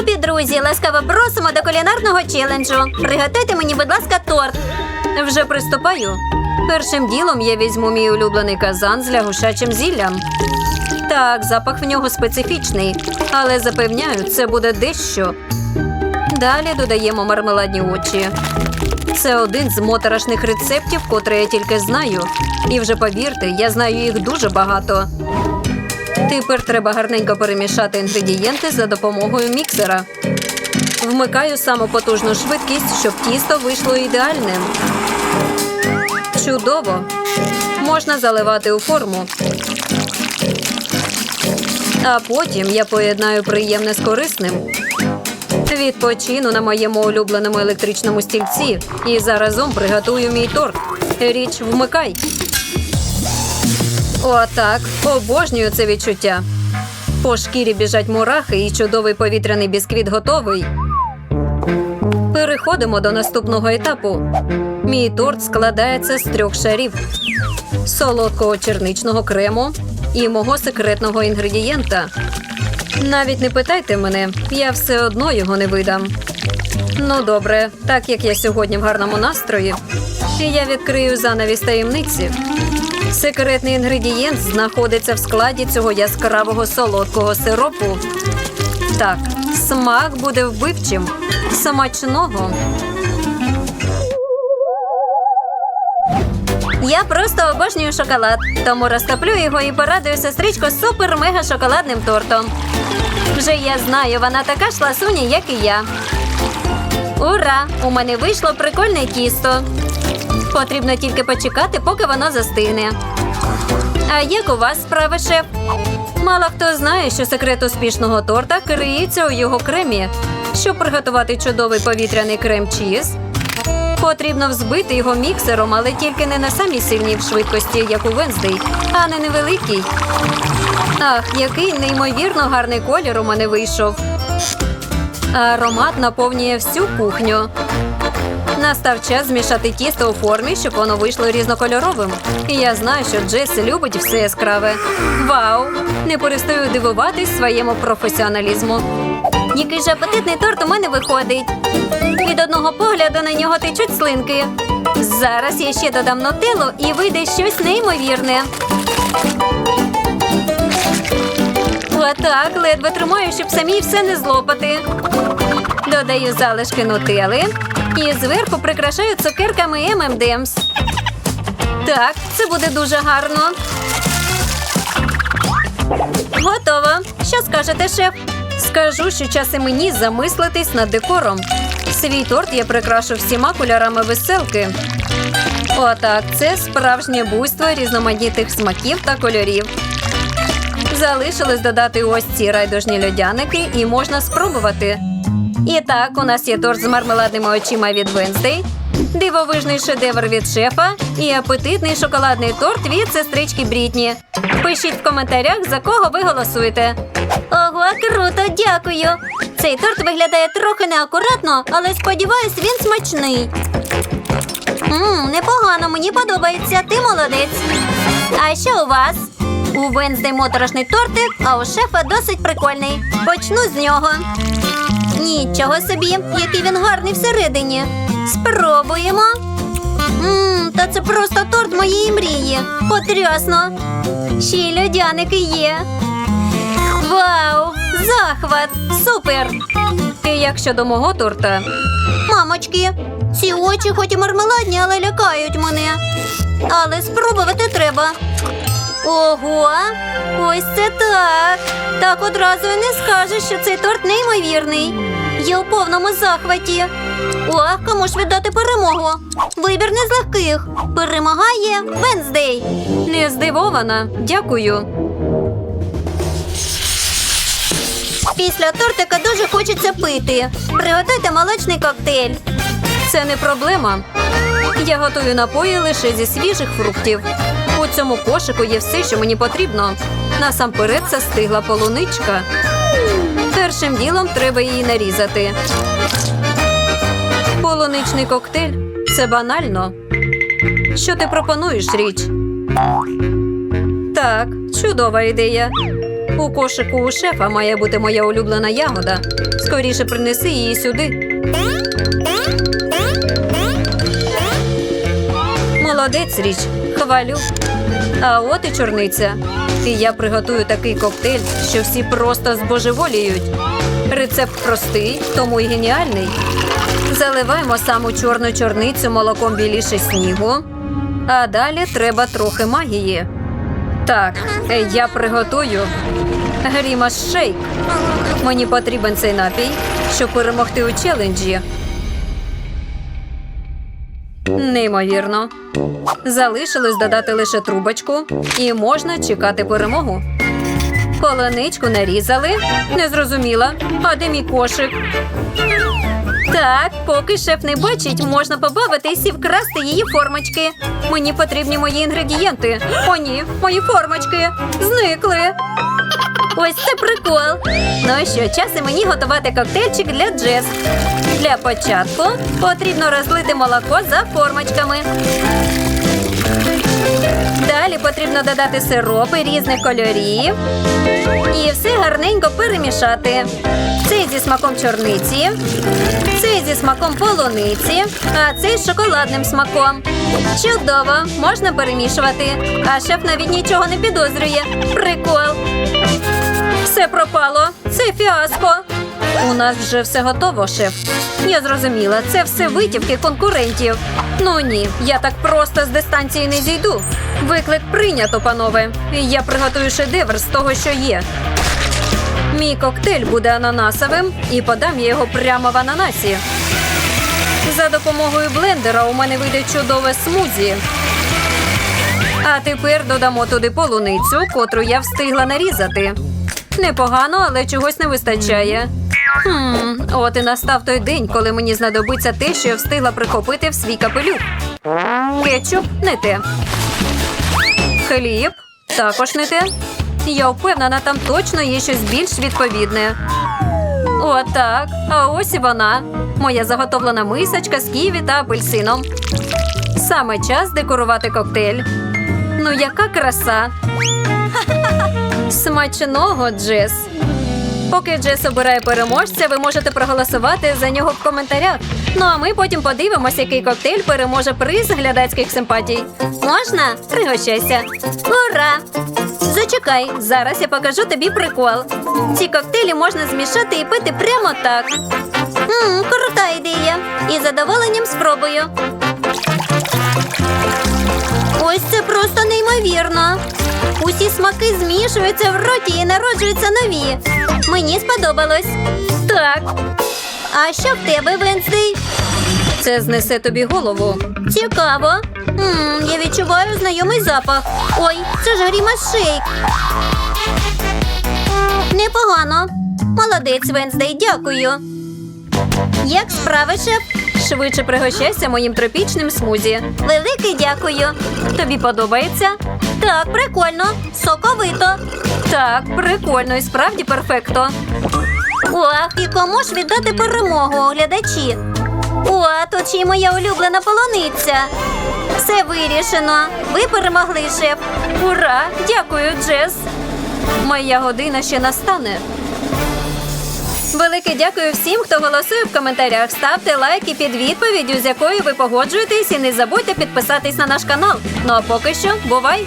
Любі друзі, ласкаво просимо до кулінарного челенджу. Приготуйте мені, будь ласка, торт. Вже приступаю. Першим ділом я візьму мій улюблений казан з лягушачим зіллям. Так, запах в нього специфічний, але запевняю, це буде дещо. Далі додаємо мармеладні очі. Це один з моторошних рецептів, котрий я тільки знаю. І вже повірте, я знаю їх дуже багато. Тепер треба гарненько перемішати інгредієнти за допомогою міксера. Вмикаю саму потужну швидкість, щоб тісто вийшло ідеальним. Чудово! Можна заливати у форму. А потім я поєднаю приємне з корисним. Відпочину на моєму улюбленому електричному стільці і заразом приготую мій торт. Річ вмикай. Отак. Обожнюю це відчуття. По шкірі біжать мурахи і чудовий повітряний бісквіт готовий. Переходимо до наступного етапу. Мій торт складається з трьох шарів: солодкого черничного крему і мого секретного інгредієнта. Навіть не питайте мене, я все одно його не видам. Ну добре, так як я сьогодні в гарному настрої, я відкрию занавіс таємниці. Секретний інгредієнт знаходиться в складі цього яскравого солодкого сиропу. Так, смак буде вбивчим. Смачного. Я просто обожнюю шоколад, тому розтоплю його і порадую сестричку супер-мега шоколадним тортом. Вже я знаю, вона така ж ласуня, як і я. Ура! У мене вийшло прикольне тісто. Потрібно тільки почекати, поки воно застигне. А як у вас справи, шеф? Мало хто знає, що секрет успішного торта криється у його кремі. Щоб приготувати чудовий повітряний крем чіз, потрібно взбити його міксером, але тільки не на самій сильній швидкості, як у Венздей, а не невеликий. Ах, який неймовірно гарний колір у мене вийшов. Аромат наповнює всю кухню. Настав час змішати тісто у формі, щоб воно вийшло різнокольоровим. І я знаю, що Джесі любить все яскраве. Вау! Не перестаю дивуватись своєму професіоналізму. Який же апетитний торт у мене виходить. Від одного погляду на нього течуть слинки. Зараз я ще додам нутеллу і вийде щось неймовірне. Отак, ледве тримаю, щоб самі все не злопати. Додаю залишки нутели і зверху прикрашаю цукерками M&M's. Так, це буде дуже гарно. Готово. Що скажете, шеф? Скажу, що час і мені замислитись над декором. Свій торт я прикрашу всіма кольорами веселки. Отак, це справжнє буйство різноманітних смаків та кольорів. Залишилось додати ось ці райдужні льодяники і можна спробувати. І так, у нас є торт з мармеладними очима від Венздей, дивовижний шедевр від шефа і апетитний шоколадний торт від сестрички Брітні. Пишіть в коментарях, за кого ви голосуєте. Ого, круто, дякую. Цей торт виглядає трохи неакуратно, але сподіваюсь, він смачний. Мм, непогано, мені подобається. Ти молодець. А що у вас? У Венздей моторошний тортик, а у шефа досить прикольний. Почну з нього. Нічого собі, який він гарний всередині. Спробуємо. Мм, та це просто торт моєї мрії. Потрясно. Ще й льодяники є. Вау! Захват! Супер! І як щодо мого торта, Мамочки, ці очі хоч і мармеладні, але лякають мене. Але спробувати треба. Ого, ось це так. Так одразу і не скажеш, що цей торт неймовірний. Я у повному захваті. Ох, кому ж віддати перемогу? Вибір не з легких. Перемагає Венздей. не здивована. Дякую. Після тортика дуже хочеться пити. Приготуйте молочний коктейль. Це не проблема. Я готую напої лише зі свіжих фруктів. Цьому кошику є все, що мені потрібно. Насамперед це стигла полуничка. Першим ділом треба її нарізати. Полуничний коктейль це банально. Що ти пропонуєш, річ? Так, чудова ідея. У кошику у шефа має бути моя улюблена ягода. Скоріше принеси її сюди. Молодець річ, хвалю. А от і чорниця. І я приготую такий коктейль, що всі просто збожеволіють. Рецепт простий, тому й геніальний. Заливаємо саму чорну чорницю молоком біліше снігу. А далі треба трохи магії. Так, е, я приготую грімаш шейк. Мені потрібен цей напій, щоб перемогти у челенджі. Неймовірно. Залишилось додати лише трубочку, і можна чекати перемогу. Полоничку нарізали. Не зрозуміла. А де мій кошик? Так, поки шеф не бачить, можна побавитись і вкрасти її формочки. Мені потрібні мої інгредієнти. О, ні, мої формочки зникли. Ось це прикол. Ну що, час і мені готувати коктейльчик для Джес. Для початку потрібно розлити молоко за формочками. Далі потрібно додати сиропи різних кольорів і все гарненько перемішати. Цей зі смаком чорниці, цей зі смаком полуниці, а цей з шоколадним смаком. Чудово, можна перемішувати. А шеф навіть нічого не підозрює. Прикол. Все пропало. Це фіаско. У нас вже все готово, шеф. Я зрозуміла, це все витівки конкурентів. Ну ні, я так просто з дистанції не зійду. Виклик прийнято, панове. Я приготую шедевр з того, що є. Мій коктейль буде ананасовим і подам я його прямо в ананасі. За допомогою блендера у мене вийде чудове смузі. А тепер додамо туди полуницю, котру я встигла нарізати. Непогано, але чогось не вистачає. Хм, от і настав той день, коли мені знадобиться те, що я встигла прихопити в свій капелюх. Кетчуп не те. Хліб також не те. Я впевнена, там точно є щось більш відповідне. Отак. А ось і вона. Моя заготовлена мисочка з ківі та апельсином. Саме час декорувати коктейль. Ну, яка краса! Смачного, Джес! Поки Джес обирає переможця, ви можете проголосувати за нього в коментарях. Ну а ми потім подивимося, який коктейль переможе приз глядацьких симпатій. Можна? Пригощайся. Ура! Зачекай, зараз я покажу тобі прикол. Ці коктейлі можна змішати і пити прямо так. Мм, крута ідея. І задоволенням спробую. Ось це просто неймовірно. Усі смаки змішуються в роті і народжуються нові. Мені сподобалось. Так, А що в тебе, Венстей? це знесе тобі голову. Цікаво. Мм, я відчуваю знайомий запах. Ой, це ж грімас шейк. Непогано. Молодець, Венздей, дякую. Як справи, шеф? Швидше пригощайся моїм тропічним смузі. Велике дякую. Тобі подобається? Так, прикольно, соковито. Так, прикольно і справді перфекто. Ох, і кому ж віддати перемогу, глядачі? О, тут ще моя улюблена полуниця. Все вирішено. Ви перемогли, шеф. Ура! Дякую, Джес! Моя година ще настане. Велике дякую всім, хто голосує в коментарях. Ставте лайки під відповіддю, з якою ви погоджуєтесь, і не забудьте підписатись на наш канал. Ну а поки що, бувай!